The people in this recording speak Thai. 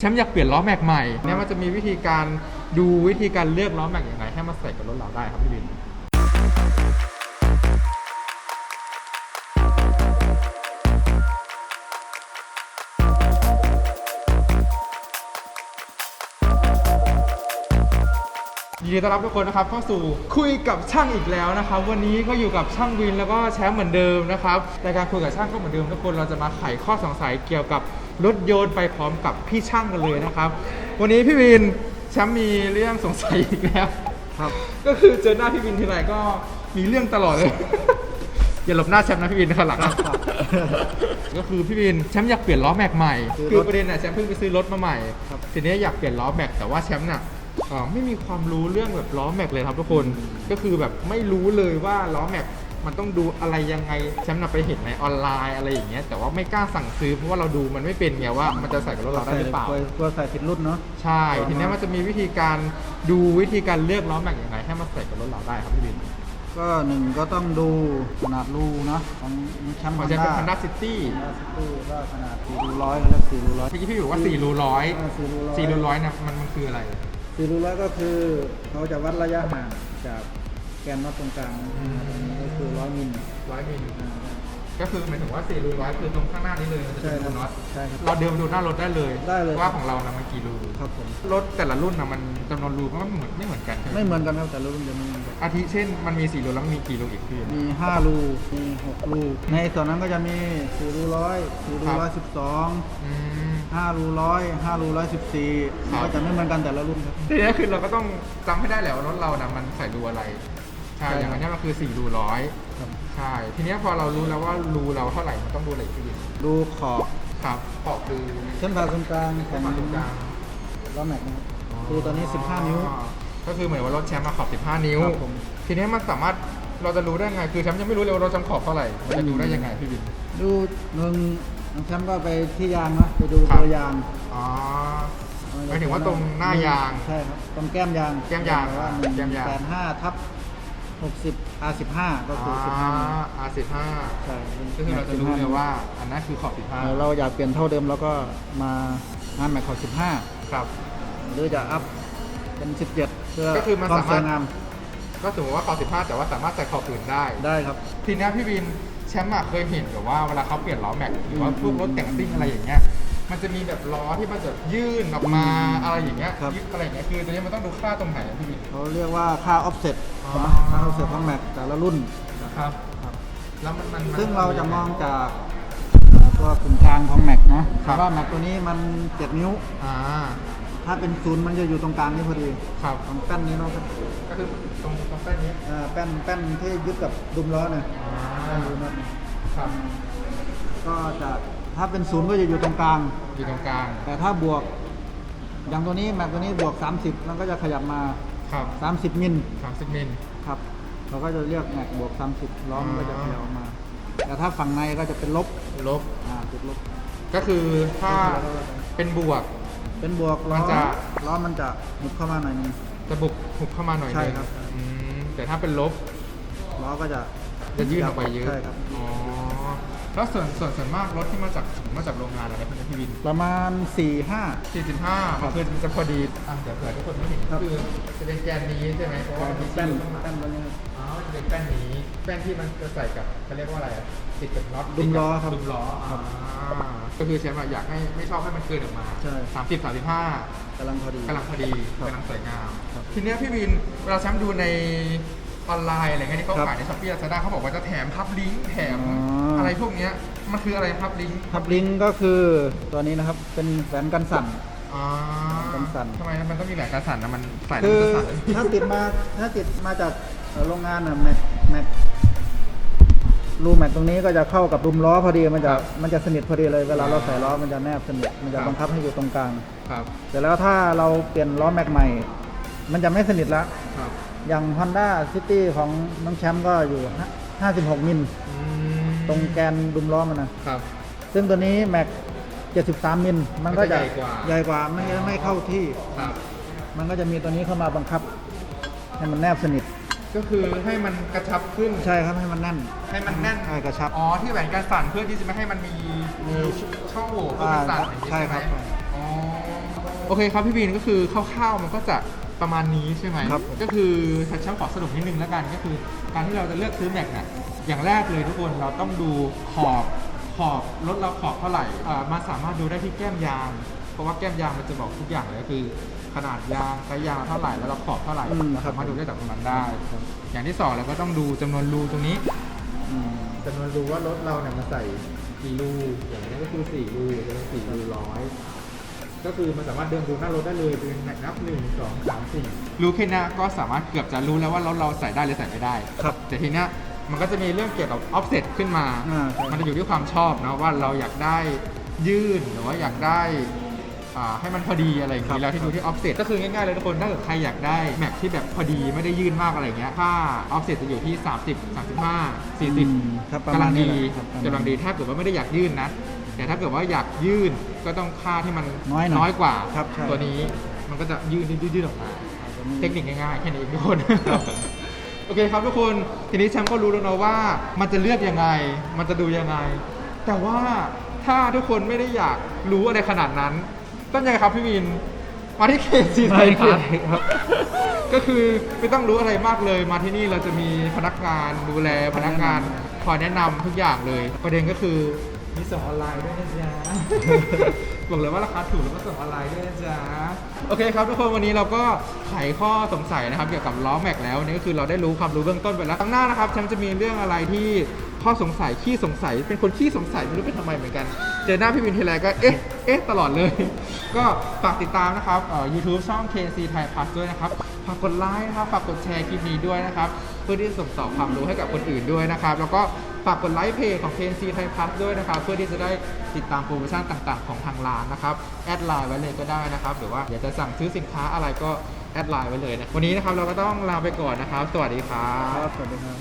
แชมป์อยากเปลี่ยนล้อแม็กใหม่เนี่ยมันจะมีวิธีการดูวิธีการเลือกล้อแม็กอย่างไรให้มาใส่กับรถเราได้ครับพี่บิน ยินดีต้อนรับทุกคนนะครับเข้าสู่คุยกับช่างอีกแล้วนะครับวันนี้ก็อยู่กับช่างวินแล้วก็แชมป์เหมือนเดิมนะครับรายการคุยกับช่างก็เหมือนเดิมทุกคนเราจะมาไขข้อสงสัยเกี่ยวกับ รถยนต์ไปพร้อมกับพี่ช่างกันเลยนะครับ วันนี้พี่วินแชมป์มีเรื่องสงสัยอีกแล้วครับ ก็คือเจอหน้าพี่วินทีไรก็มีเรื่องตลอดเลย อย่าหลบหน้าแชมป์นะพี่วินข้างหลังครับ ก็คือพี่วินแชมป์อยากเปลี่ยนล้อแม็กใหม่คือคือรถประเด็นน่ะแชมป์เพิ่งไปซื้อรถมาใหม่ ครับทีนี้อยากเปลี่ยนล้อแม็กแต่ว่าแชมป์น่ะเอ่อไม่มีความรู้เรื่องแบบล้อแม็กเลยครับทุกคนก็คือแบบไม่รู้เลยว่าล้อแม็ก มันต้องดูอะไรยังไงแชมป์น่ะไปเห็นในออนไลน์อะไรอย่างเงี้ยแต่ว่าไม่กล้าสั่งซื้อเพราะว่าเราดูมันไม่เป็นไงว่ามันจะใส่กับรถเราได้หรือเปล่า กลัวกลัวใส่ผิดรุ่นเนาะ ใช่ ทีนี้มันจะมีวิธีการดูวิธีการเลือกล้อแม็กอย่างไรให้มาใส่กับรถเราได้ครับพี่บินก็หนึ่งก็ต้องดูขนาดรูเนาะของแชมป์ขฮอองนจะเป็นด้า Honda City ฮอนด้าซิตี้ก็ขนาด4รูร้อยเขาเรียก4รูร้อยเมื่อกี้พี่บอกว่า4รูร้อยอ่า4รูร้อย4รูร้อยนะมันมันคืออะไร4รูร้อยก็คือเขาจะวัดระยะห่างจากแกนน็อตตรงกลางอืมตรงนี้ก็ คือร้อยมิลร้อยมิลอ่าก็คือหมายถึงว่า4รูร้อยคือตรงข้างหน้านี้เลยมันจะใช่เป็นครัรูบน็อตใช่ครับเราเดินดูหน้ารถได้เลยได้เลยว่าของเรานะมันกี่รูครับผมรถแต่ละรุ่นนะมันจำนวนรูก็ไม่เหมือนไม่เหมือนกันใช่ไหมไม่เหมือนกันครับแต่ละรุ่นจะไม่เหมือนกันอาทิเช่นมันมี4รูแล้วมันมีกี่รูอีกพี่มี5รูมี6รูในส่วนนั้นก็จะมี4รูร้อย4รูครับร้อยสิบสองอืมห้ารูร้อยห้ารูร้อยสิบสี่ครับก็จะไม่เหมือนกันแต่ละรุ่นครับทีนี้คือเราก็ต้องจำให้ได้แหละว่ารถเรานะมันใส่รูอะไร ใช่ใช่อย่างอันเนี้ยมันคือ4รูร้อยครับ ใช่ ทีเนี้ยพอเรารู้แล้วว่ารูเราเท่าไหร่มันต้องดูอะไรอีกทีหนึ่งดูขอบครับขอบคือเส้นผ่าศูนย์กลางขแค่องมาตรงกลางล้อแม็กนะครับคือตอนนี้ 15 นิ้ว ก็คือเหมือนว่ารถแชมป์มาขอบ 15 นิ้ว ครับผม ทีเนี้ยมันสามารถเราจะรู้ได้ไง คือแชมป์ยังไม่รู้เลยว่ารถแชมป์ขอบเท่าไหร่มันจะดูได้ยังไงพี่บิน ดูหนึ่งน้องแชมป์ก็ไปที่ยางนะไปดูครับ ตัวยางอ๋อ หมายถึงว่าตรงหน้ายางใช่ครับตรงแก้มยางแก้มยางว่าแก้มยาง แปดห้าทับ หกสิบ R สิบห้าก็คือสิบห้าอาสิบห้าใช่ก็คือเราจะรู้เลยว่าอันนั้นคือขอบเออเราอยากเปลี่ยนเท่าเดิมแล้วก็มาหาแม็กขอบสิบห้า15 ครับ หรือจะอัพเป็นสิบเจ็ดเพื่อก็คือมันความสามารถสวยงามก็สมมติว่าขอบ 15 แต่ว่าสามารถใส่ขอบอื่นได้ได้ครับ ทีเนี้ยพี่บินแชมป์อะเคยเห็นแบบว่าเวลาเขาเปลี่ยนล้อแม็กหรือว่าอืมพวกรถแต่งซิ่งอะไรอย่างเงี้ย มันจะมีแบบล้อที่มันจะยื่นออกมาอะไรอย่างเงี้ยครับยืดอะไรอย่างเงี้ยคือตัวนี้มันต้องดูค่าตรงไหนอะพี่บินเขาเรียกว่าค่าออฟเซ็ตอ๋อ ค่าออฟเซ็ตของแม็กแต่ละรุ่น นะครับครับ แล้วมันมันมันซึ่งเราจะมองจากตัวกึ่งกลางของแม็กเนาะครับ ว่าแม็กตัวนี้มัน 7 นิ้ว อ่าถ้าเป็นศูนย์มันจะอยู่ตรงกลางนี่พอดีครับตรงแป้นนี้เนาะครับก็คือตรงตรงเส้นนี้อ่าแป้นแป้นที่ยึดกับดุมล้อเนี่ยอ่าแป้นดูน็อตเนี่ยครับก็จะ ถ้าเป็นศูนย์ก็จะอยู่ตรงกลาง อยู่ตรงกลางแต่ถ้าบวก อย่างตัวนี้แม็กตัวนี้บวก 30 มันก็จะขยับมา ครับ30 มิลสามสิบมิลครับ เราก็จะเรียกแม็กบวก 30ล้อมนก็จะขยับออกมา แต่ถ้าฝั่งในก็จะเป็นลบลบอ่าติดลบ ก็คือถ้าเป็นบวก เป็นบวกล้มัอนจะล้อมันจะหมุดเข้ามาหน่อยนึงจะบุกหุบเข้ามาหน่อยใช่นึงครับอืมแต่ถ้าเป็นลบล้อก็จะจะยื่นออกไปเยอะใช่ครับอ๋อ แล้วส่วนส่วนส่วนมากรถที่มาจากมาจากโรงงานอะไรพวกนี้พี่วิน ประมาณ 4 5 45มันคือจะพอดีอะเดี๋ยวเผื่อทุกคนไม่เห็นครับคือจะเป็นแกนนี้ใช่ไหมเพราะว่ามันมีแป้นชื่อข้างหลังแป้นตัวนี้อ๋อจะเป็นแป้นนี้แป้นที่มันจะใส่กับเขาเรียกว่าอะไรอะติดกับน็อตดุมล้อครับดุมล้อครับอ่าก็คือเชฟอะอยากให้ไม่ชอบให้มันเกินออกมาใช่สามสิบสามสิบห้ากำลังพอดีกำลังพอดีครับกำลังสวยงามครับทีเนี้ยพี่วินเวลาแชมป์ดูใน ออนไลน์อะไรเงี้ยที่เขาครับขายในช้อปปี้ลาซาด้าเขาบอกว่าจะแถมพับลิงก์แถมอ๋ออ อะไรพวกเนี้ยมันคืออะไรพับลิงก์ทับลิงก์ก็คือตัวนี้นะครับเป็นแหวนกันสั่น อ๋อกันสั่น ทำไมมันต้องมีแหวนกันสั่นนะมันใส่แล้วคืมันอจะสั่นถ้าติดมาถ้าติดมาจากเอ่อโรงงานน่ะแม็กแม็กรูแม็กตรงนี้ก็จะเข้ากับดุมล้อพอดีมันจะมันจะสนิทพอดีเลยเวลาเราใส่ล้อมันจะแนบสนิทมันจะบังคับให้อยู่ตรงกลาง ครับแต่แล้วถ้าเราเปลี่ยนล้อแม็กใหม่ มันจะไม่สนิทละ ครับ อย่าง Honda City ของน้องแชมป์ก็อยู่ 56 มิลอืมตรงแกนดุมล้อมันนะ ครับ ซึ่งตัวนี้แม็ก 73 มิล มันก็จะมันจะใหญ่กว่าใหญ่กว่า มันจะไม่เข้าที่ ครับ มันก็จะมีตัวนี้เข้ามาบังคับ ให้มันแนบสนิท ก็คือให้มันกระชับขึ้น ใช่ครับ ให้มันแน่น ให้มันแน่นใช่กระชับ อ๋อ ที่แหวนกันสั่นเพื่อที่จะไม่ให้มันมีมีช่องโหว่เพื่อมันสั่นอย่างนี้ใช่ใช่ไหมครับอ๋อโอเคครับพี่บินก็คือคร่าวๆมันก็จะ ประมาณนี้ใช่ไหมครับก็คือฉันขอสรุปนิดนึงแล้วกันก็คือ การที่เราจะเลือกซื้อแม็กเนี่ยอย่างแรกเลยทุกคนเราต้องดูขอบขอบรถเราขอบเท่าไหร่อ่ามันสามารถดูได้ที่แก้มยาง เพราะว่าแก้มยางมันจะบอกทุกอย่างเลยก็คือ ขนาดยางไซส์ยางเท่าไหร่แล้วเราขอบเท่าไหร่อืมเราครับ สามารถดูได้จากตรงนั้นได้ อย่างที่สองเราก็ต้องดูจำนวนรูตรงนี้อืมจำนวนรูว่ารถเราเนี่ยมันใส่กี่รูอย่างนี้ก็คือสี่รูจะเป็นสี่รูร้อย ก็คือมันสามารถเดินดูหน้ารถได้เลยเป็นนับหนึ่งสองสามสี่รูแค่เนี้ยก็สามารถเกือบจะรู้แล้วว่ารถเราใส่ได้หรือใส่ไม่ได้ ครับ แต่ทีเนี้ยมันก็จะมีเรื่องเกี่ยวกับ offset ขึ้นมา อ่าใช่ มันจะอยู่ที่ความชอบนะว่าเราอยากได้ยื่นหรือว่าอยากได้อ่าให้มันพอดีอะไรอย่างครันี้บ แล้วที่ดูที่ offset ก็คือง่ายๆเลยทุกคนถ้าเกิดใครอยากได้แม็กที่แบบพอดีไม่ได้ยื่นมากอะไรเงี้ยค่า offset จะอยู่ที่ 30 35อืมครับ40ประกำมาลัณงนี้ดีแหละครับประมาณกำลังดีถ้าเกิดว่าไม่ได้อยากยื่นนะ แต่ถ้าเกิดว่าอยากยื่นก็ต้องค่าที่มันน้อยหน่อยน้อยกว่าครับใช่ ตัวนี้มันก็จะยื่นยืดยืดออกมา เทคนิคง่ายๆแค่นี้เองทุกคนครับโอเคครับทุกคน ทีนี้แชมป์ก็รู้แล้วนะว่า มันจะเลือกยังไง มันจะดูยังไง แต่ว่าถ้าทุกคนไม่ได้อยากรู้อะไรขนาดนั้น ต้องยังไงครับพี่วิน มาที่เคซีไทยพัฒน์ครับ ก็คือไม่ต้องรู้อะไรมากเลย มาที่นี่เราจะมีพนักงานดูแลพนักงานคอยแนะนำทุกอย่างเลย ประเด็นก็คือ มีส่งออนไลน์ด้วยนะจ๊ะ บอกเลยว่าราคาถูกแล้วก็ส่งออนไลน์ด้วยนะจ๊ะ โอเคครับทุกคนวันนี้เราก็ไขข้อสงสัยนะครับเกี่ยวกับล้อแม็กแล้วนี่ก็คือเราได้รู้ความรู้เบื้องต้นไปแล้วครั้งหน้านะครับแชมป์จะมีเรื่องอะไรที่ข้อสงสัยขี้สงสัย เป็นคนขี้สงสัยไม่รู้เป็นทำไมเหมือนกัน เจอหน้าพี่วินทีไรก็เอ๊ะเอ๊ะตลอดเลย ก็ฝากติดตามนะครับเอ่อ YouTube ช่อง KC Thai Plus ด้วยนะครับ ฝากกดไลค์นะครับฝากกดแชร์คลิปนี้ด้วยนะครับ เพื่อที่จะส่งต่อความรู้ให้กับคนอื่นด้วยนะครับ แล้วก็ฝากกดไลค์เพจของ KC ไทยพัฒด้วยนะครับ เพื่อที่จะได้ติดตามโปรโมชั่นต่างๆ ของทางร้านนะครับ แอดไลน์ไว้เลยก็ได้นะครับ หรือว่าอยากจะสั่งซื้อสินค้าอะไรก็แอดไลน์ไว้เลยนะวันนี้นะครับเราก็ต้องลาไปก่อนนะครับ สวัสดีครับ สวัสดีครับ